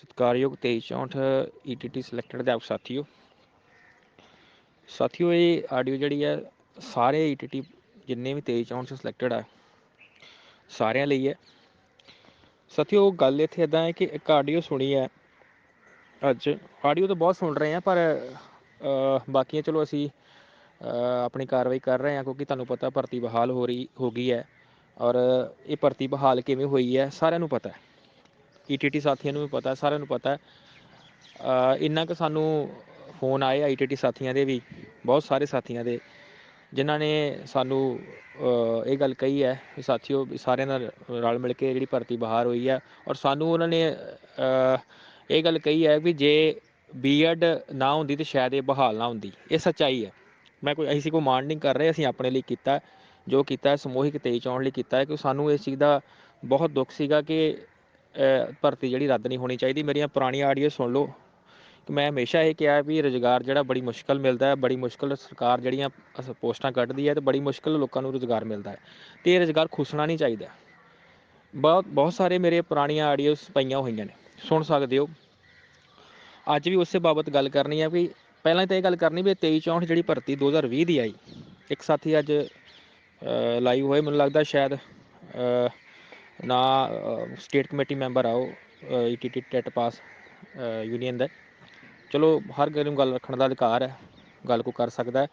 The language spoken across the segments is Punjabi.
ਸਤਿਕਾਰਯੋਗ 2364 ਈਟੀਟੀ ਸਿਲੈਕਟਡ ਦੇ ਆਪ ਸਾਥੀਓ। ਸਾਥੀਓ ਇਹ ਆਡੀਓ ਜਿਹੜੀ ਹੈ ਸਾਰੇ ਈਟੀਟੀ ਜਿੰਨੇ ਵੀ 2364 ਸਿਲੈਕਟਡ ਆ ਸਾਰਿਆਂ ਲਈ ਹੈ। ਸਾਥੀਓ ਗੱਲ ਇੱਥੇ ਇਦਾਂ ਹੈ ਕਿ ਇੱਕ ਆਡੀਓ ਸੁਣੀ ਹੈ ਅੱਜ। ਆਡੀਓ ਤਾਂ ਬਹੁਤ ਸੁਣ ਰਹੇ ਆ ਪਰ ਅਹ, ਬਾਕੀਆਂ ਚਲੋ ਅਸੀਂ ਆਪਣੀ ਕਾਰਵਾਈ ਕਰ ਰਹੇ ਹਾਂ ਕਿਉਂਕਿ ਤੁਹਾਨੂੰ ਪਤਾ ਭਰਤੀ ਬਹਾਲ ਹੋ ਰਹੀ ਹੋ ਗਈ ਹੈ। ਔਰ ਇਹ ਭਰਤੀ ਬਹਾਲ ਕਿਵੇਂ ਹੋਈ ਹੈ ਸਾਰਿਆਂ ਨੂੰ ਪਤਾ ਹੈ। ਈਟੀਟੀ ਸਾਥੀਆਂ ਨੂੰ ਵੀ ਪਤਾ, ਸਾਰਿਆਂ ਨੂੰ ਪਤਾ। ਇੰਨਾ ਕੁ ਸਾਨੂੰ ਫੋਨ ਆਏ ਆਈਟੀਟੀ ਸਾਥੀਆਂ ਦੇ ਵੀ, ਬਹੁਤ ਸਾਰੇ ਸਾਥੀਆਂ ਦੇ, ਜਿਨ੍ਹਾਂ ਨੇ ਸਾਨੂੰ ਇਹ ਗੱਲ ਕਹੀ ਹੈ ਵੀ ਸਾਥੀਓ ਸਾਰਿਆਂ ਨਾਲ ਰਲ ਮਿਲ ਕੇ ਜਿਹੜੀ ਭਰਤੀ ਬਾਹਰ ਹੋਈ ਹੈ ਔਰ ਸਾਨੂੰ ਉਹਨਾਂ ਨੇ ਇਹ ਗੱਲ ਕਹੀ ਹੈ ਵੀ ਜੇ ਬੀਐਡ ਨਾ ਹੁੰਦੀ ਤੇ ਸ਼ਾਇਦ ਇਹ ਬਹਾਲ ਨਾ ਹੁੰਦੀ। ਇਹ ਸੱਚਾਈ ਹੈ। ਮੈਂ ਕੋਈ, ਅਸੀਂ ਕੋਈ ਮਾਣ ਨਹੀਂ ਕਰ ਰਹੇ, ਅਸੀਂ ਆਪਣੇ ਲਈ ਕੀਤਾ, ਜੋ ਕੀਤਾ, ਸਮੂਹਿਕ 23 ਚੌਣ ਲਈ ਕੀਤਾ ਕਿ ਸਾਨੂੰ ਇਸ ਚੀਜ਼ ਦਾ ਬਹੁਤ ਦੁੱਖ ਸੀਗਾ ਕਿ ਭਰਤੀ ਜਿਹੜੀ ਰੱਦ ਨਹੀਂ ਹੋਣੀ ਚਾਹੀਦੀ। ਮੇਰੀਆਂ ਪੁਰਾਣੀਆਂ ਆਡੀਓ ਸੁਣ ਲਓ। ਕਿ ਮੈਂ ਹਮੇਸ਼ਾ ਇਹ ਕਿਹਾ ਵੀ ਰੁਜ਼ਗਾਰ ਜਿਹੜਾ ਬੜੀ ਮੁਸ਼ਕਲ ਮਿਲਦਾ ਹੈ, ਬੜੀ ਮੁਸ਼ਕਲ ਸਰਕਾਰ ਜਿਹੜੀਆਂ ਪੋਸਟਾਂ ਕੱਢਦੀ ਹੈ ਤੇ ਬੜੀ ਮੁਸ਼ਕਲ ਲੋਕਾਂ ਨੂੰ ਰੁਜ਼ਗਾਰ ਮਿਲਦਾ ਹੈ। ਤੇ ਇਹ ਰੁਜ਼ਗਾਰ ਖੁੱਸਣਾ ਨਹੀਂ ਚਾਹੀਦਾ। ਬਹੁਤ ਬਹੁਤ ਸਾਰੇ ਮੇਰੇ ਪੁਰਾਣੀਆਂ ਆਡੀਓਸ ਪਈਆਂ ਹੋਈਆਂ ਨੇ। ਸੁਣ ਸਕਦੇ ਹੋ। ਅੱਜ ਵੀ ਉਸੇ ਬਾਬਤ ਗੱਲ ਕਰਨੀ ਹੈ ਵੀ ਪਹਿਲਾਂ ਤਾਂ ਇਹ ਗੱਲ ਕਰਨੀ ਵੀ 23 64 ਜਿਹੜੀ ਭਰਤੀ 2020 ਦੀ ਆਈ। ਇੱਕ ਸਾਥੀ ਅੱਜ ਲਾਈਵ ਹੋਏ। ਮੈਨੂੰ ਲੱਗਦਾ ਸ਼ਾਇਦ ਨਾ ਸਟੇਟ ਕਮੇਟੀ ਮੈਂਬਰ ਆ ਉਹ ਈਟੀਟੀ ਟੈਟ ਪਾਸ ਯੂਨੀਅਨ ਦਾ। ਚਲੋ ਹਰ ਗੱਲ ਨੂੰ ਗੱਲ ਰੱਖਣ ਦਾ ਅਧਿਕਾਰ ਹੈ ਗੱਲ ਕੋ ਕਰ ਸਕਦਾ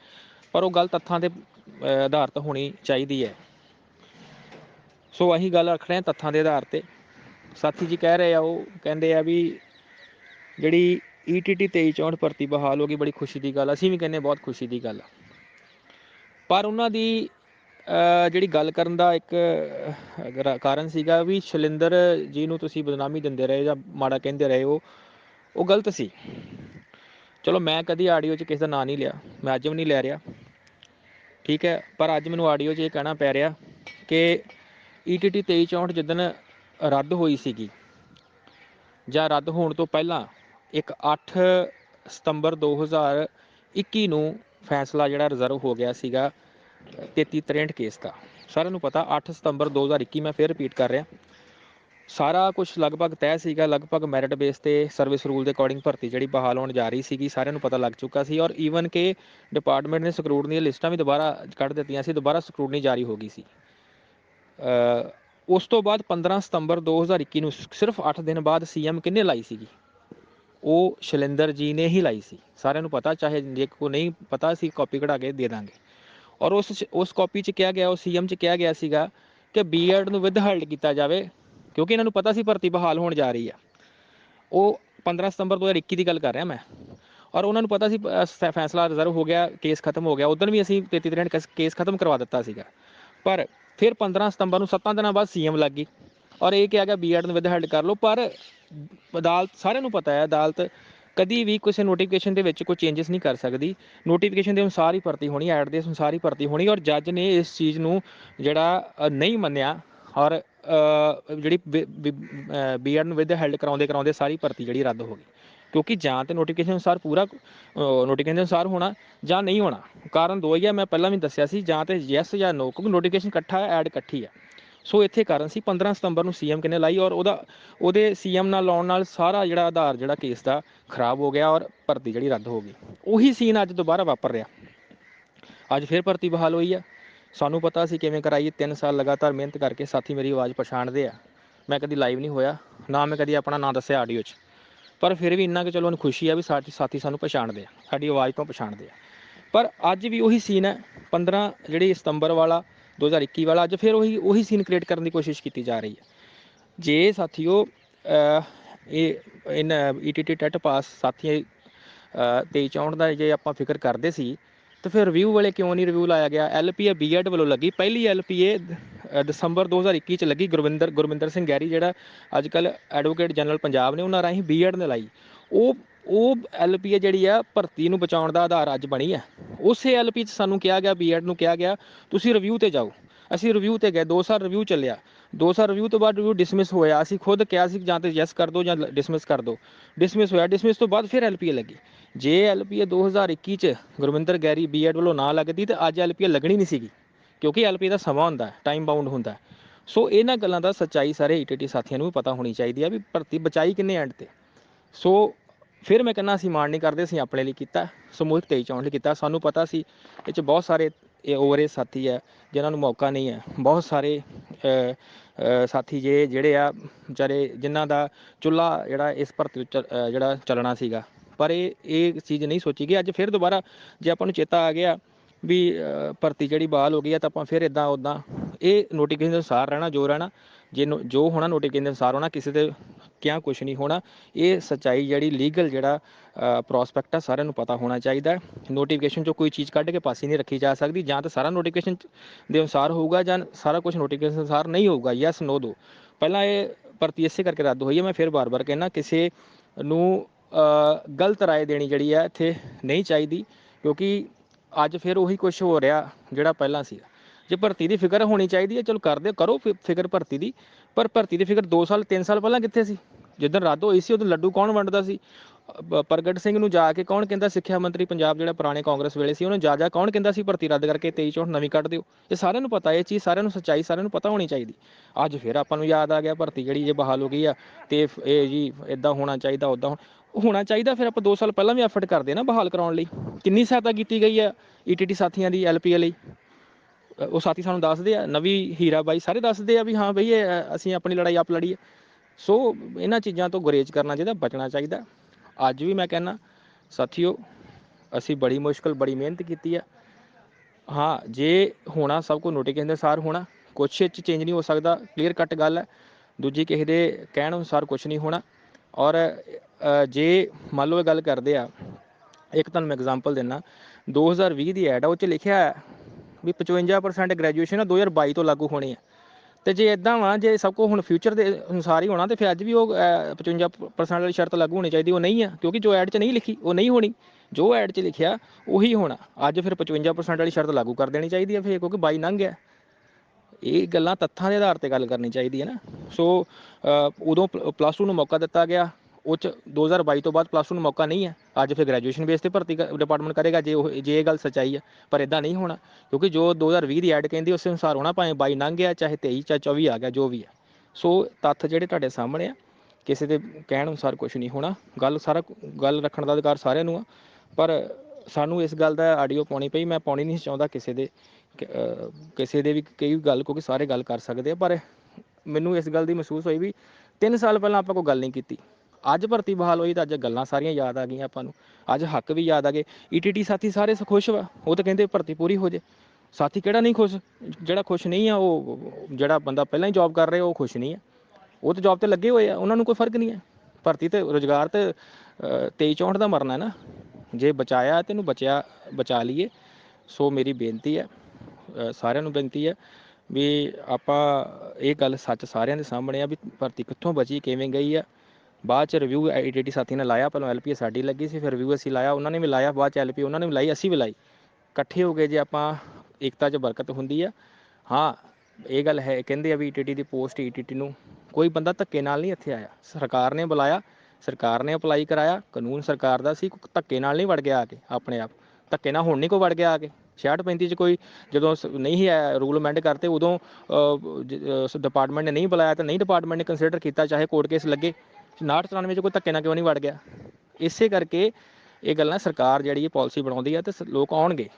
ਪਰ ਉਹ ਗੱਲ ਤੱਥਾਂ ਤੇ ਅਹ, ਆਧਾਰਿਤ ਹੋਣੀ ਚਾਹੀਦੀ ਹੈ। ਸੋ ਅਸੀਂ ਗੱਲ ਰੱਖ ਰਹੇ ਹਾਂ ਤੱਥਾਂ ਦੇ ਆਧਾਰ ਤੇ। ਸਾਥੀ ਜੀ ਕਹਿ ਰਹੇ ਆ ਉਹ ਕਹਿੰਦੇ ਆ ਵੀ ਜਿਹੜੀ E ਈਟੀਟੀ 2364 ਭਰਤੀ ਬਹਾਲ ਹੋ ਗਈ ਬੜੀ ਖੁਸ਼ੀ ਦੀ ਗੱਲ ਅਸੀਂ ਵੀ ਕਹਿੰਦੇ ਹਾਂ ਬਹੁਤ ਖੁਸ਼ੀ ਦੀ ਗੱਲ ਪਰ ਉਹਨਾਂ ਦੀ ਜਿਹੜੀ ਗੱਲ ਕਰਨ ਦਾ ਇੱਕ ਕਾਰਨ ਸੀਗਾ ਵੀ ਸ਼ਲਿੰਦਰ ਜੀ ਨੂੰ ਤੁਸੀਂ ਬਦਨਾਮੀ ਦਿੰਦੇ ਰਹੇ ਜਾਂ ਮਾੜਾ ਕਹਿੰਦੇ ਰਹੇ ਹੋ, ਉਹ ਗਲਤ ਸੀ। ਚਲੋ ਮੈਂ ਕਦੀ ਆਡੀਓ 'ਚ ਕਿਸੇ ਦਾ ਨਾਂ ਨਹੀਂ ਲਿਆ, ਮੈਂ ਅੱਜ ਵੀ ਨਹੀਂ ਲੈ ਰਿਹਾ। ਠੀਕ ਹੈ, ਪਰ ਅੱਜ ਮੈਨੂੰ ਆਡੀਓ 'ਚ ਇਹ ਕਹਿਣਾ ਪੈ ਰਿਹਾ ਕਿ E ਈਟੀਟੀ 2364 ਜਿੱਦਣ ਰੱਦ ਹੋਈ ਸੀਗੀ, ਜਾਂ ਰੱਦ ਹੋਣ ਤੋਂ ਪਹਿਲਾਂ ਇੱਕ 8 ਸਤੰਬਰ 2021 ਨੂੰ ਫੈਸਲਾ ਜਿਹੜਾ ਰਿਜ਼ਰਵ ਹੋ ਗਿਆ ਸੀਗਾ 3363 ਕੇਸ ਦਾ। ਸਾਰਿਆਂ ਨੂੰ ਪਤਾ 8 ਸਤੰਬਰ 2021 ਮੈਂ ਫਿਰ ਰਿਪੀਟ ਕਰ ਰਿਹਾ। ਸਾਰਾ ਕੁਝ ਲਗਭਗ ਤੈਅ ਸੀਗਾ, ਲਗਭਗ ਮੈਰਿਟ ਬੇਸ ਤੇ ਸਰਵਿਸ ਰੂਲ ਦੇ ਅਕੋਰਡਿੰਗ ਭਰਤੀ ਜਿਹੜੀ ਬਹਾਲ ਹੋਣ ਜਾ ਰਹੀ ਸੀਗੀ, ਸਾਰਿਆਂ ਨੂੰ ਪਤਾ ਲੱਗ ਚੁੱਕਾ ਸੀ ਔਰ ਈਵਨ ਕਿ ਡਿਪਾਰਟਮੈਂਟ ਨੇ ਸਕਰੂਟਨੀ ਦੀਆਂ ਲਿਸਟਾਂ ਵੀ ਦੁਬਾਰਾ ਕੱਢ ਦਿੱਤੀਆਂ ਸੀ, ਦੁਬਾਰਾ ਸਕਰੂਟਨੀ ਜਾਰੀ ਹੋ ਗਈ ਸੀ। ਉਸ ਤੋਂ ਬਾਅਦ 15 ਸਤੰਬਰ 2021 ਨੂੰ ਸਿਰਫ 8 ਦਿਨ ਬਾਅਦ ਸੀਐਮ ਕਿੰਨੇ ਲਾਈ ਸੀਗੀ? ਉਹ ਸ਼ੈਲਿੰਦਰ ਜੀ ਨੇ ਹੀ ਲਾਈ ਸੀ। ਸਾਰਿਆਂ ਨੂੰ ਪਤਾ, ਚਾਹੇ ਜੇ ਕੋ ਨਹੀਂ ਪਤਾ ਸੀ ਕਾਪੀ ਕਢਾ ਕੇ ਦੇ ਦਾਂਗੇ। ਔਰ ਉਸ ਉਸ ਕਾਪੀ 'ਚ ਕਿਹਾ ਗਿਆ ਉਹ ਸੀਐਮ 'ਚ ਕਿਹਾ ਗਿਆ ਸੀਗਾ ਕਿ ਬੀਐਡ ਨੂੰ ਵਿਦ ਹੈਲਡ ਕੀਤਾ ਜਾਵੇ, ਕਿਉਂਕਿ ਇਹਨਾਂ ਨੂੰ ਪਤਾ ਸੀ ਭਰਤੀ ਬਹਾਲ ਹੋਣ ਜਾ ਰਹੀ ਆ। ਉਹ 15 ਸਤੰਬਰ 2021 ਦੀ ਗੱਲ ਕਰ ਰਿਹਾ ਮੈਂ। ਔਰ ਉਹਨਾਂ ਨੂੰ ਪਤਾ ਸੀ ਫੈਸਲਾ ਰਿਜ਼ਰਵ ਹੋ ਗਿਆ ਕੇਸ ਖਤਮ ਹੋ ਗਿਆ। ਉਦੋਂ ਵੀ ਅਸੀਂ 33 ਦਿਨ ਕੇਸ ਖਤਮ ਕਰਵਾ ਦਿੱਤਾ ਸੀਗਾ। ਪਰ ਫਿਰ 15 ਸਤੰਬਰ ਨੂੰ 7 ਦਿਨਾਂ ਬਾਅਦ ਸੀਐਮ ਲੱਗ ਗਈ। ਔਰ ਇਹ ਕਿਹਾ ਗਿਆ ਬੀਐਡ ਨੂੰ ਵਿਦ ਹੈਲਡ ਕਰ ਲਓ। ਪਰ ਅਦਾਲਤ, ਸਾਰਿਆਂ ਨੂੰ ਪਤਾ ਹੈ, ਅਦਾਲਤ ਕਦੀ ਵੀ ਕਿਸੇ ਨੋਟੀਫਿਕੇਸ਼ਨ ਦੇ ਵਿੱਚ ਕੋਈ ਚੇਂਜਸ ਨਹੀਂ ਕਰ ਸਕਦੀ। ਨੋਟੀਫਿਕੇਸ਼ਨ ਦੇ ਅਨੁਸਾਰ ਹੀ ਭਰਤੀ ਹੋਣੀ ਐਡ ਦੇ ਅਨੁਸਾਰ ਹੀ ਭਰਤੀ ਹੋਣੀ ਔਰ ਜੱਜ ਨੇ ਇਸ ਚੀਜ਼ ਨੂੰ ਜਿਹੜਾ ਨਹੀਂ ਮੰਨਿਆ ਔਰ ਅ, ਜਿਹੜੀ ਬੀਐਡ ਨੂੰ ਵਿਦ ਹੈਲਡ ਕਰਾਉਂਦੇ ਕਰਾਉਂਦੇ ਸਾਰੀ ਭਰਤੀ ਜਿਹੜੀ ਰੱਦ ਹੋ ਗਈ। ਕਿਉਂਕਿ ਜਾਂ ਤੇ ਨੋਟੀਫਿਕੇਸ਼ਨ ਅਨੁਸਾਰ ਪੂਰਾ ਨੋਟੀਫਿਕੇਸ਼ਨ ਦੇ ਅਨੁਸਾਰ ਹੋਣਾ ਜਾਂ ਨਹੀਂ ਹੋਣਾ। ਕਾਰਨ ਦੋ ਹੀ ਆ ਮੈਂ ਪਹਿਲਾਂ ਵੀ ਦੱਸਿਆ ਸੀ ਜਾਂ ਤੇ ਯੈਸ ਜਾਂ ਨੋ ਕਿਉਂਕਿ ਨੋਟੀਫਿਕੇਸ਼ਨ ਇਕੱਠਾ ਐਡ ਇਕੱਠੀ ਆ। ਸੋ ਇੱਥੇ ਕਾਰਨ ਸੀ 15 ਸਤੰਬਰ ਨੂੰ ਸੀਐਮ ਕਿਨੇ ਲਾਈ ਔਰ ਉਹਦਾ, ਉਹਦੇ ਸੀਐਮ ਨਾਲ ਲਾਉਣ ਨਾਲ ਸਾਰਾ ਜਿਹੜਾ ਆਧਾਰ ਜਿਹੜਾ ਕੇਸ ਦਾ ਖਰਾਬ ਹੋ ਗਿਆ ਔਰ ਭਰਤੀ ਜਿਹੜੀ ਰੱਦ ਹੋ ਗਈ। ਉਹੀ ਸੀਨ ਅੱਜ ਦੁਬਾਰਾ ਵਾਪਰ ਰਿਹਾ। ਅੱਜ ਫਿਰ ਭਰਤੀ ਬਹਾਲ ਹੋਈ ਆ। ਸਾਨੂੰ ਪਤਾ ਸੀ ਕਿਵੇਂ ਕਰਾਈਏ 3 ਸਾਲ ਲਗਾਤਾਰ ਮਿਹਨਤ ਕਰਕੇ ਸਾਥੀ ਮੇਰੀ ਆਵਾਜ਼ ਪਛਾਣਦੇ ਆ। ਮੈਂ ਕਦੀ ਲਾਈਵ ਨਹੀਂ ਹੋਇਆ, ਨਾ ਮੈਂ ਕਦੀ ਆਪਣਾ ਨਾਂ ਦੱਸਿਆ ਆਡੀਓ 'ਚ। ਪਰ ਫਿਰ ਵੀ ਇੰਨਾ ਕਿ ਚਲੋ ਉਹਨੂੰ ਖੁਸ਼ੀ ਆ ਵੀ ਸਾਡੇ ਸਾਥੀ ਸਾਨੂੰ ਪਛਾਣਦੇ ਆ, ਸਾਡੀ ਆਵਾਜ਼ ਤੋਂ ਪਛਾਣਦੇ ਆ। ਪਰ ਅੱਜ ਵੀ ਉਹੀ ਸੀਨ ਹੈ 15 ਜਿਹੜੀ ਸਤੰਬਰ ਵਾਲਾ 2021 ਵਾਲਾ ਅੱਜ ਫਿਰ ਉਹੀ ਉਹੀ ਸੀਨ ਕ੍ਰੀਏਟ ਕਰਨ ਦੀ ਕੋਸ਼ਿਸ਼ ਕੀਤੀ ਜਾ ਰਹੀ ਹੈ। ਜੇ ਸਾਥੀਓ ਅਹ, ਇਹ ਇਨ ਈਟੀਟੀ ਟੈਟ ਪਾਸ ਸਾਥੀ 23 ਚੌਂਹਠ ਦਾ ਜੇ ਆਪਾਂ ਫਿਕਰ ਕਰਦੇ ਸੀ ਤਾਂ ਫਿਰ ਰਿਵਿਊ ਵਾਲੇ ਕਿਉਂ ਨਹੀਂ ਰਿਵਿਊ ਲਾਇਆ ਗਿਆ? ਐਲਪੀਏ ਬੀਐਡ ਵੱਲੋਂ ਲੱਗੀ ਪਹਿਲੀ ਐਲਪੀਏ ਦਸੰਬਰ 2021 ਚ ਲੱਗੀ ਗੁਰਵਿੰਦਰ ਗੁਰਵਿੰਦਰ ਸਿੰਘ ਗੈਰੀ ਜਿਹੜਾ ਅੱਜ ਕੱਲ ਐਡਵੋਕੇਟ ਜਨਰਲ ਪੰਜਾਬ ਨੇ ਉਹਨਾਂ ਰਾਹੀਂ ਬੀਐਡ ਨੇ ਲਾਈ। ਉਹ ਉਹ ਐਲਪੀਏ ਜਿਹੜੀ ਆ ਭਰਤੀ ਨੂੰ ਬਚਾਉਣ ਦਾ ਆਧਾਰ ਅੱਜ ਬਣੀ ਆ। ਉਸੇ ਐਲਪੀ ਚ ਸਾਨੂੰ ਕਿਹਾ ਗਿਆ ਬੀਐਡ ਨੂੰ ਕਿਹਾ ਗਿਆ, ਤੁਸੀਂ ਰਿਵਿਊ ਤੇ ਜਾਓ। ਅਸੀਂ ਰਿਵਿਊ ਤੇ ਗਏ 2 ਸਾਲ ਰਿਵਿਊ ਚੱਲਿਆ। 2 ਸਾਲ ਰਿਵਿਊ ਤੋਂ ਬਾਅਦ ਰਿਵਿਊ ਡਿਸਮਿਸ ਹੋਇਆ। ਅਸੀਂ ਖੁਦ ਕਿਹਾ ਸੀ ਜਾਂ ਤੇ ਯੈਸ ਕਰ ਦਿਓ ਜਾਂ ਡਿਸਮਿਸ ਕਰ ਦਿਓ ਡਿਸਮਿਸ ਹੋਇਆ। ਡਿਸਮਿਸ ਤੋਂ ਬਾਅਦ ਫਿਰ ਐਲਪੀਏ ਲੱਗੀ। ਜੇ ਐਲਪੀਏ 2021 ਚ ਗੁਰਵਿੰਦਰ ਗੈਰੀ ਬੀਐਡ ਵੱਲੋਂ ਨਾ ਲੱਗਦੀ, ਤੇ ਅੱਜ ਐਲਪੀਏ ਲੱਗਣੀ ਨਹੀਂ ਸੀਗੀ। ਕਿਉਂਕਿ ਐਲਪੀ ਦਾ ਸਮਾਂ ਹੁੰਦਾ ਟਾਈਮ ਬਾਉਂਡ ਹੁੰਦਾ ਹੈ। ਸੋ ਇਹਨਾਂ ਗੱਲਾਂ ਦਾ ਸੱਚਾਈ ਸਾਰੇ ਈਟੀਟੀ ਸਾਥੀਆਂ ਨੂੰ ਵੀ ਪਤਾ ਹੋਣੀ ਚਾਹੀਦੀ ਆ ਵੀ ਭਰਤੀ, ਬਚਾਈ ਕਿੰਨੇ ਐਂਡ ਤੇ। ਸੋ ਫਿਰ ਮੈਂ ਕਹਿੰਦਾ ਅਸੀਂ ਮਾਣ ਨਹੀਂ ਕਰਦੇ, ਅਸੀਂ ਆਪਣੇ ਲਈ ਕੀਤਾ, ਸਮੂਹਿਕ 23 ਚੌਣ ਲਈ ਕੀਤਾ। ਸਾਨੂੰ ਪਤਾ ਸੀ, ਇਹ 'ਚ ਬਹੁਤ ਸਾਰੇ, ਇਹ ਓਵਰੇ ਸਾਥੀ ਹੈ, ਜਿਨ੍ਹਾਂ ਨੂੰ ਮੌਕਾ ਨਹੀਂ ਹੈ। ਬਹੁਤ ਸਾਰੇ ਸਾਥੀ ਜੇ, ਜਿਹੜੇ ਆ, ਵਿਚਾਰੇ, ਜਿਨ੍ਹਾਂ ਦਾ ਚੁੱਲਾ ਜਿਹੜਾ ਇਸ ਭਰਤੀ ਵਿੱਚ ਜਿਹੜਾ ਚੱਲਣਾ ਸੀਗਾ। ਪਰ ਇਹ ਇਹ ਚੀਜ਼ ਨਹੀਂ ਸੋਚੀ ਗਈ। ਅੱਜ ਫਿਰ ਦੁਬਾਰਾ ਜੇ ਆਪਾਂ ਨੂੰ ਚੇਤਾ ਆ ਗਿਆ ਵੀ ਭਰਤੀ ਜਿਹੜੀ ਬਹਾਲ ਹੋ ਗਈ ਆ, ਤਾਂ ਆਪਾਂ ਫਿਰ ਇਦਾਂ ਉਦਾਂ ਇਹ ਨੋਟੀਫਿਕੇਸ਼ਨ ਦੇ ਅਨੁਸਾਰ ਰਹਿਣਾ, ਜੋ ਰਹਿਣਾ, ਜੇ ਨੋ- ਜੋ ਹੋਣਾ ਨੋਟੀਫਿਕੇਸ਼ਨ ਦੇ ਅਨੁਸਾਰ ਹੋਣਾ, ਕਿਸੇ ਦੇ ਕਿਆ ਕੁਝ ਨਹੀਂ ਹੋਣਾ। ਇਹ ਸੱਚਾਈ ਜਿਹੜੀ ਲੀਗਲ ਜਿਹੜਾ ਪ੍ਰੋਸਪੈਕਟ ਆ, ਸਾਰਿਆਂ ਨੂੰ ਪਤਾ ਹੋਣਾ ਚਾਹੀਦਾ ਨੋਟੀਫਿਕੇਸ਼ਨ ਚੋਂ ਕੋਈ ਚੀਜ਼ ਕੱਢ ਕੇ ਪਾਸੇ ਨਹੀਂ ਰੱਖੀ ਜਾ ਸਕਦੀ। ਜਾਂ ਤਾਂ ਸਾਰਾ ਨੋਟੀਫਿਕੇਸ਼ਨ ਦੇ ਅਨੁਸਾਰ ਹੋਊਗਾ ਜਾਂ ਸਾਰਾ ਕੁਝ ਨੋਟੀਫਿਕੇਸ਼ਨ ਅਨੁਸਾਰ ਨਹੀਂ ਹੋਊਗਾ। ਯੈਸ ਨੋ ਦੋ। ਪਹਿਲਾਂ ਇਹ ਭਰਤੀ ਇਸੇ ਕਰਕੇ ਰੱਦ ਹੋਈ ਹੈ। ਮੈਂ ਫਿਰ ਬਾਰ-ਬਾਰ ਕਹਿਣਾ ਕਿਸੇ ਨੂੰ ਗਲਤ ਰਾਏ ਦੇਣੀ ਜਿਹੜੀ ਹੈ ਇੱਥੇ ਨਹੀਂ ਚਾਹੀਦੀ। ਕਿਉਂਕਿ ਅੱਜ ਫਿਰ ਉਹੀ ਕੁਝ ਹੋ ਰਿਹਾ ਜਿਹੜਾ ਪਹਿਲਾਂ ਸੀ ਜੇ ਭਰਤੀ ਦੀ ਫਿਕਰ ਹੋਣੀ ਚਾਹੀਦੀ ਹੈ, ਚਲੋ ਕਰਦੇ ਕਰੋ ਫਿ- ਫਿਕਰ ਭਰਤੀ ਦੀ। ਪਰ ਭਰਤੀ ਦੀ ਫਿਕਰ 2 ਸਾਲ 3 ਸਾਲ ਪਹਿਲਾਂ ਕਿੱਥੇ ਸੀ? ਜਦੋਂ ਰੱਦ ਹੋਈ ਸੀ, ਉਦੋਂ ਲੱਡੂ ਕੌਣ ਵੰਡਦਾ ਸੀ? ਪ੍ਰਗਟ ਸਿੰਘ ਨੂੰ ਜਾ ਕੇ ਕੌਣ ਕਹਿੰਦਾ ਸਿੱਖਿਆ ਮੰਤਰੀ ਪੰਜਾਬ ਜਿਹੜਾ ਪੁਰਾਣੇ ਕਾਂਗਰਸ ਵੇਲੇ ਸੀ, ਉਹਨੂੰ ਜਾ ਜਾ ਕੌਣ ਕਹਿੰਦਾ ਸੀ ਭਰਤੀ ਰੱਦ ਕਰਕੇ 23 ਚੋਂ ਨਵੀਂ ਕੱਢ ਦਿਓ? ਇਹ ਸਾਰਿਆਂ ਨੂੰ ਪਤਾ, ਇਹ ਚੀਜ਼ ਸਾਰਿਆਂ ਨੂੰ ਸੱਚਾਈ, ਸਾਰਿਆਂ ਨੂੰ ਪਤਾ ਹੋਣੀ ਚਾਹੀਦੀ। ਅੱਜ ਫਿਰ ਆਪਾਂ ਨੂੰ ਯਾਦ ਆ ਗਿਆ ਭਰਤੀ ਜਿਹੜੀ ਜੇ ਬਹਾਲ ਹੋ ਗਈ ਆ, ਤੇ ਇਹ ਜੀ ਇਦਾਂ ਹੋਣਾ ਚਾਹੀਦਾ ਉਦਾਂ ਹੋਣਾ ਚਾਹੀਦਾ, ਫਿਰ ਆਪਾਂ 2 ਸਾਲ ਪਹਿਲਾਂ ਵੀ ਐਫਰਟ ਕਰਦੇ ਨਾ ਬਹਾਲ ਕਰਾਉਣ ਲਈ। ਕਿੰਨੀ ਸਹਾਇਤਾ ਕੀਤੀ ਗਈ ਆ ਈਟੀਟੀ ਸਾਥੀਆਂ ਦੀ ਐਲਪੀਏ ਲਈ ਉਹ ਸਾਥੀ ਸਾਨੂੰ ਦੱਸਦੇ ਆ, ਨਵੀਂ ਹੀਰਾ ਬਾਈ ਸਾਰੇ ਦੱਸਦੇ ਆ ਵੀ ਹਾਂ ਬਈ ਅਸੀਂ ਆਪਣੀ ਲੜਾਈ ਆਪ ਲੜੀ ਹੈ। ਸੋ ਇਹਨਾਂ ਚੀਜ਼ਾਂ ਤੋਂ ਗੁਰੇਜ਼ ਕਰਨਾ ਚਾਹੀਦਾ, ਬਚਣਾ ਚਾਹੀਦਾ। ਅੱਜ ਵੀ ਮੈਂ ਕਹਿੰਦਾ, ਸਾਥੀਓ, ਅਸੀਂ ਬੜੀ ਮੁਸ਼ਕਲ, ਬੜੀ ਮਿਹਨਤ ਕੀਤੀ ਆ। ਹਾਂ, ਜੇ ਹੋਣਾ ਸਭ ਕੁਝ ਨੋਟੀਫਿਕੇਸ਼ਨ ਦੇ ਅਨੁਸਾਰ ਹੋਣਾ, ਕੁਛ ਚ ਚੇਂਜ ਨਹੀਂ ਹੋ ਸਕਦਾ ਕਲੀਅਰ ਕੱਟ ਗੱਲ ਹੈ। ਦੂਜੀ ਕਿਸੇ ਦੇ ਕਹਿਣ ਅਨੁਸਾਰ ਕੁਝ ਨਹੀਂ ਹੋਣਾ। ਔਰ ਜੇ ਮੰਨ ਲਓ ਇਹ ਗੱਲ ਕਰਦੇ ਆ, ਇੱਕ ਤੁਹਾਨੂੰ ਮੈਂ ਐਗਜ਼ਾਮਪਲ ਦਿੰਨਾ 2020 ਦੀ ਐਡ ਆ, ਉਹ ਚ ਲਿਖਿਆ ਵੀ 55% ਗ੍ਰੈਜੂਏਸ਼ਨ ਆ 2022 ਤੋਂ ਲਾਗੂ ਹੋਣੀ ਹੈ ਤੇ ਜੇ ਇਦਾਂ ਵਾ ਜੇ ਸਭ ਕੁਝ ਹੁਣ ਫਿਊਚਰ ਦੇ ਅਨੁਸਾਰ ਹੀ ਹੋਣਾ ਤੇ ਫਿਰ ਅੱਜ ਵੀ ਉਹ ਅਹ, 55% ਵਾਲੀ ਸ਼ਰਤ ਲਾਗੂ ਹੋਣੀ ਚਾਹੀਦੀ ਉਹ ਨਹੀਂ ਆ। ਕਿਉਂਕਿ ਜੋ ਐਡ 'ਚ ਨਹੀਂ ਲਿਖੀ ਉਹ ਨਹੀਂ ਹੋਣੀ। ਜੋ ਐਡ 'ਚ ਲਿਖਿਆ ਉਹੀ ਹੋਣਾ। ਅੱਜ ਫਿਰ 55% ਵਾਲੀ ਸ਼ਰਤ ਲਾਗੂ ਕਰ ਦੇਣੀ ਚਾਹੀਦੀ ਹੈ ਫਿਰ ਕਿਉਂਕਿ 22 ਲੰਘ ਗਿਆ ਇਹ ਗੱਲਾਂ ਤੱਥਾਂ ਦੇ ਆਧਾਰ ਤੇ ਗੱਲ ਕਰਨੀ ਚਾਹੀਦੀ ਹੈ ਨਾ। ਸੋ ਅਹ, ਉਦੋਂ ਪਲੱਸ 2 ਨੂੰ ਮੌਕਾ ਦਿੱਤਾ ਗਿਆ। ਉਹ ਚ 2022 ਤੋਂ ਬਾਅਦ ਪਲੱਸ 2 ਨੂੰ ਮੌਕਾ ਨਹੀਂ ਹੈ। ਅੱਜ ਫਿਰ ਗ੍ਰੈਜੂਏਸ਼ਨ ਬੇਸ ਤੇ ਭਰਤੀ ਡਿਪਾਰਟਮੈਂਟ ਕਰੇਗਾ ਜੇ ਉਹ, ਜੇ ਇਹ ਗੱਲ ਸੱਚਾਈ ਹੈ। ਪਰ ਇਦਾਂ ਨਹੀਂ ਹੋਣਾ, ਕਿਉਂਕਿ ਜੋ 2020 ਦੀ ਐਡ ਕਹਿੰਦੀ, ਉਸ ਅਨੁਸਾਰ ਹੋਣਾ, ਭਾਵੇਂ 22 ਲੰਘ ਗਿਆ, ਚਾਹੇ 23 ਚਾਹੇ 24 ਆ ਗਿਆ, ਜੋ ਵੀ ਹੈ। ਸੋ ਤੱਥ ਜਿਹੜੇ ਤੁਹਾਡੇ ਸਾਹਮਣੇ ਆ, ਕਿਸੇ ਦੇ ਕਹਿਣ ਅਨੁਸਾਰ ਕੁਝ ਨਹੀਂ ਹੋਣਾ। ਗੱਲ ਸਾਰਾ ਗੱਲ ਰੱਖਣ ਦਾ ਅਧਿਕਾਰ ਸਾਰਿਆਂ ਨੂੰ ਆ। ਪਰ ਸਾਨੂੰ ਇਸ ਗੱਲ ਦਾ ਆਡੀਓ ਪਾਉਣੀ ਪਈ, ਮੈਂ ਪਾਉਣੀ ਨਹੀਂ ਚਾਹੁੰਦਾ ਕਿਸੇ ਦੇ ਕਿਸੇ ਦੇ ਵੀ ਕਈ ਗੱਲ, ਕਿਉਂਕਿ ਸਾਰੇ ਗੱਲ ਕਰ ਸਕਦੇ ਆ। ਪਰ ਮੈਨੂੰ ਇਸ ਗੱਲ ਦੀ ਮਹਿਸੂਸ ਹੋਈ ਵੀ 3 ਸਾਲ ਪਹਿਲਾਂ ਆਪਾਂ ਕੋਈ ਗੱਲ ਨਹੀਂ ਕੀਤੀ। ਅੱਜ ਭਰਤੀ ਬਹਾਲ ਹੋਈ ਤਾਂ ਅੱਜ ਗੱਲਾਂ ਸਾਰੀਆਂ ਯਾਦ ਆ ਗਈਆਂ ਆਪਾਂ ਨੂੰ। ਅੱਜ ਹੱਕ ਵੀ ਯਾਦ ਆ ਗਏ। ਈਟੀਟੀ ਸਾਥੀ ਸਾਰੇ ਖੁਸ਼ ਵਾ। ਉਹ ਤਾਂ ਕਹਿੰਦੇ ਭਰਤੀ ਪੂਰੀ ਹੋ ਜੇ। ਸਾਥੀ ਕਿਹੜਾ ਨਹੀਂ ਖੁਸ਼? ਜਿਹੜਾ ਖੁਸ਼ ਨਹੀਂ ਆ, ਉਹ ਜਿਹੜਾ ਬੰਦਾ ਪਹਿਲਾਂ ਹੀ ਜੌਬ ਕਰ ਰਿਹਾ, ਉਹ ਖੁਸ਼ ਨਹੀਂ ਆ। ਉਹ ਤਾਂ ਜੌਬ ਤੇ ਲੱਗੇ ਹੋਏ ਆ। ਉਹਨਾਂ ਨੂੰ ਕੋਈ ਫ਼ਰਕ ਨਹੀਂ ਹੈ ਭਰਤੀ ਤੇ ਰੋਜ਼ਗਾਰ ਤੇ 23 64 ਦਾ ਮਰਨਾ ਹੈ ਨਾ। ਜੇ ਬਚਾਇਆ, ਤੈਨੂੰ ਬਚਿਆ, ਬਚਾ ਲਈਏ। ਸੋ ਮੇਰੀ ਬੇਨਤੀ ਹੈ ਸਾਰਿਆਂ ਨੂੰ ਬੇਨਤੀ ਹੈ ਵੀ ਆਪਾਂ ਇਹ ਗੱਲ ਸੱਚ ਸਾਰਿਆਂ ਦੇ ਸਾਹਮਣੇ ਆ ਵੀ ਭਰਤੀ ਕਿੱਥੋਂ ਬਚੀ, ਕਿਵੇਂ ਗਈ ਆ। ਬਾਅਦ ਚ ਰਿਵਿਊ ਆਈਟੀਟੀ ਸਾਥੀ ਨੇ ਲਾਇਆ, ਪਹਿਲਾਂ ਐਲਪੀ ਸਾਡੀ ਲੱਗੀ ਸੀ, ਫਿਰ ਰਿਵਿਊ ਅਸੀਂ ਲਾਇਆ, ਉਹਨਾਂ ਨੇ ਵੀ ਲਾਇਆ, ਬਾਅਦ ਚ ਐਲਪੀ ਉਹਨਾਂ ਨੇ ਵੀ ਲਾਈ, ਅਸੀਂ ਵੀ ਲਾਈ। ਇਕੱਠੇ ਹੋ ਗਏ ਜੇ ਆਪਾਂ, ਏਕਤਾ 'ਚ ਬਰਕਤ ਹੁੰਦੀ ਆ। ਹਾਂ, ਇਹ ਗੱਲ ਹੈ, ਕਹਿੰਦੇ ਆ ਵੀ ਈਟੀਟੀ ਦੀ ਪੋਸਟ ਈਟੀਟੀ ਨੂੰ ਕੋਈ ਬੰਦਾ ਧੱਕੇ ਨਾਲ ਨਹੀਂ ਇੱਥੇ ਆਇਆ। ਸਰਕਾਰ ਨੇ ਬੁਲਾਇਆ, ਸਰਕਾਰ ਨੇ ਅਪਲਾਈ ਕਰਾਇਆ, ਕਾਨੂੰਨ ਸਰਕਾਰ ਦਾ ਸੀ ਧੱਕੇ ਨਾਲ ਨਹੀਂ ਵੜ ਗਿਆ ਆ ਕੇ, ਆਪਣੇ ਆਪ। ਧੱਕੇ ਨਾਲ ਹੁਣ ਨਹੀਂ ਕੋਈ ਵੜ ਗਿਆ ਆ ਕੇ। 66 35 ਚ ਕੋਈ ਜਦੋਂ ਸ- ਨਹੀਂ ਹੈ ਰੂਲ ਅਮੈਂਡ ਕਰਤੇ, ਉਦੋਂ ਡਿਪਾਰਟਮੈਂਟ ਨੇ ਨਹੀਂ ਬੁਲਾਇਆ ਤਾਂ ਨਹੀਂ ਡਿਪਾਰਟਮੈਂਟ ਨੇ ਕੰਸੀਡਰ ਕੀਤਾ, ਚਾਹੇ ਕੋਰਟ ਕੇਸ ਲੱਗੇ। 59 94 ਚ ਕੋਈ ਧੱਕੇ ਨਾਲ ਕਿਉਂ ਨਹੀਂ ਵੜ ਗਿਆ? ਇਸੇ ਕਰਕੇ ਇਹ ਗੱਲਾਂ ਸਰਕਾਰ ਜਿਹੜੀ ਇਹ ਪਾਲਿਸੀ ਬਣਾਉਂਦੀ ਆ ਤੇ ਸ- ਲੋਕ ਆਉਣਗੇ।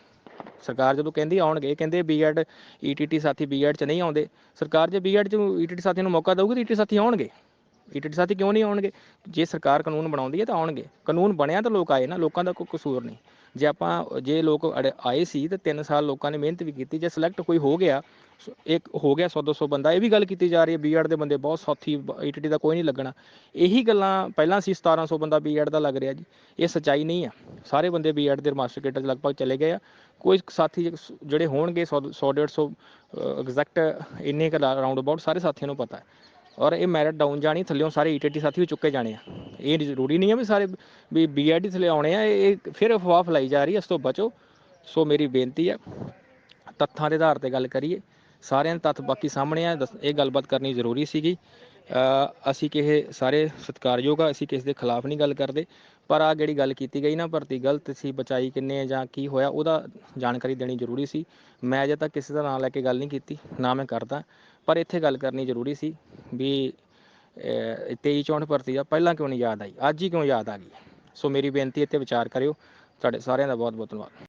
ਸਰਕਾਰ ਜਦੋਂ ਕਹਿੰਦੀ ਆਉਣਗੇ, ਕਹਿੰਦੇ ਬੀਐਡ ਈਟੀਟੀ ਸਾਥੀ ਬੀਐਡ ਚ ਨਹੀਂ ਆਉਂਦੇ। ਸਰਕਾਰ ਜੇ ਬੀਐਡ ਚ ਈਟੀਟੀ ਸਾਥੀ ਨੂੰ ਮੌਕਾ ਦੇਊਗੀ ਤਾਂ ਈਟੀਟੀ ਸਾਥੀ ਆਉਣਗੇ। ਈਟੀਟੀ ਸਾਥੀ ਕਿਉਂ ਨਹੀਂ ਆਉਣਗੇ? ਜੇ ਸਰਕਾਰ ਕਾਨੂੰਨ ਬਣਾਉਂਦੀ ਹੈ ਤਾਂ ਆਉਣਗੇ। ਕਾਨੂੰਨ ਬਣਿਆ ਤਾਂ ਲੋਕ ਆਏ ਨਾ, ਲੋਕਾਂ ਦਾ ਕੋਈ ਕਸੂਰ ਨਹੀਂ। ਜੇ ਆਪਾਂ, ਜੇ ਲੋਕ ਅੜੇ- ਆਏ ਸੀ ਤੇ 3 ਸਾਲ ਲੋਕਾਂ ਨੇ ਮਿਹਨਤ ਵੀ ਕੀਤੀ, ਜੇ ਸਿਲੈਕਟ ਕੋਈ ਹੋ ਗਿਆ, ਸੋ ਇੱਕ ਹੋ ਗਿਆ 100 200 ਬੰਦਾ, ਇਹ ਵੀ ਗੱਲ ਕੀਤੀ ਜਾ ਰਹੀ ਹੈ ਬੀਐਡ ਦੇ ਬੰਦੇ ਬਹੁਤ ਸਾਥੀ ਈਟੀਟੀ ਦਾ ਕੋਈ ਨਹੀਂ ਲੱਗਣਾ। ਇਹੀ ਗੱਲਾਂ ਪਹਿਲਾਂ ਸੀ 1700 ਬੰਦਾ ਬੀਐਡ ਦਾ ਲੱਗ ਰਿਹਾ ਜੀ, ਇਹ ਸੱਚਾਈ ਨਹੀਂ ਆ। ਸਾਰੇ ਬੰਦੇ ਬੀਐਡ ਦੇ ਮਾਸਟਰ ਕੇਡਰ ਲਗਭਗ ਚਲੇ ਗਏ ਆ। ਕੋਈ ਸਾਥੀ ਜਿਹੜੇ ਹੋਣਗੇ 100 100 150 ਐਗਜ਼ੈਕਟ ਇੰਨੇ ਕੁ ਰਾਉਂਡ ਅਬਾਊਟ ਸਾਰੇ ਸਾਥੀਆਂ ਨੂੰ ਪਤਾ ਹੈ। ਔਰ ਇਹ ਮੈਰਿਟ ਡਾਊਨ ਜਾਣੀ, ਥੱਲਿਓਂ ਸਾਰੇ ਈਟੀਟੀ ਸਾਥੀ ਵੀ ਚੁੱਕੇ ਜਾਣੇ ਆ। ਇਹ ਜ਼ਰੂਰੀ ਨਹੀਂ ਹੈ ਵੀ ਸਾਰੇ ਵੀ ਬੀਐਡ ਹੀ ਥੱਲੇ ਆਉਣੇ ਆ, ਇਹ ਫਿਰ ਅਫਵਾਹ ਫੈਲਾਈ ਜਾ ਰਹੀ ਹੈ ਇਸ ਤੋਂ ਬਚੋ। ਸੋ ਮੇਰੀ ਬੇਨਤੀ ਹੈ ਤੱਥਾਂ ਦੇ ਆਧਾਰ ਤੇ ਗੱਲ ਕਰੀਏ। ਸਾਰਿਆਂ ਦੇ ਤੱਥ ਬਾਕੀ ਸਾਹਮਣੇ ਆ, ਦੱਸ- ਇਹ ਗੱਲਬਾਤ ਕਰਨੀ ਜ਼ਰੂਰੀ ਸੀਗੀ। ਅਸੀਂ ਕਿਸੇ ਸਾਰੇ ਸਤਿਕਾਰਯੋਗ ਆ, ਅਸੀਂ ਕਿਸੇ ਦੇ ਖਿਲਾਫ ਨਹੀਂ ਗੱਲ ਕਰਦੇ। ਪਰ ਆ ਜਿਹੜੀ ਗੱਲ ਕੀਤੀ ਗਈ ਨਾ, ਭਰਤੀ ਗਲਤ ਸੀ, ਬਚਾਈ ਕਿੰਨੇ ਜਾਂ ਕੀ ਹੋਇਆ, ਉਹਦਾ ਜਾਣਕਾਰੀ ਦੇਣੀ ਜ਼ਰੂਰੀ ਸੀ। ਮੈਂ ਅਜੇ ਤੱਕ ਕਿਸੇ ਦਾ ਨਾਮ ਲੈ ਕੇ ਗੱਲ ਨਹੀਂ ਕੀਤੀ, ਨਾ ਮੈਂ ਕਰਦਾ। ਪਰ ਇੱਥੇ ਗੱਲ ਕਰਨੀ ਜ਼ਰੂਰੀ ਸੀ ਵੀ 23 64 ਭਰਤੀ ਦਾ ਪਹਿਲਾਂ ਕਿਉਂ ਨਹੀਂ ਯਾਦ ਆਈ? ਅੱਜ ਹੀ ਕਿਉਂ ਯਾਦ ਆ ਗਈ? ਸੋ ਮੇਰੀ ਬੇਨਤੀ ਇੱਥੇ ਵਿਚਾਰ ਕਰਿਓ। ਤੁਹਾਡੇ ਸਾਰਿਆਂ ਦਾ ਬਹੁਤ ਬਹੁਤ ਧੰਨਵਾਦ।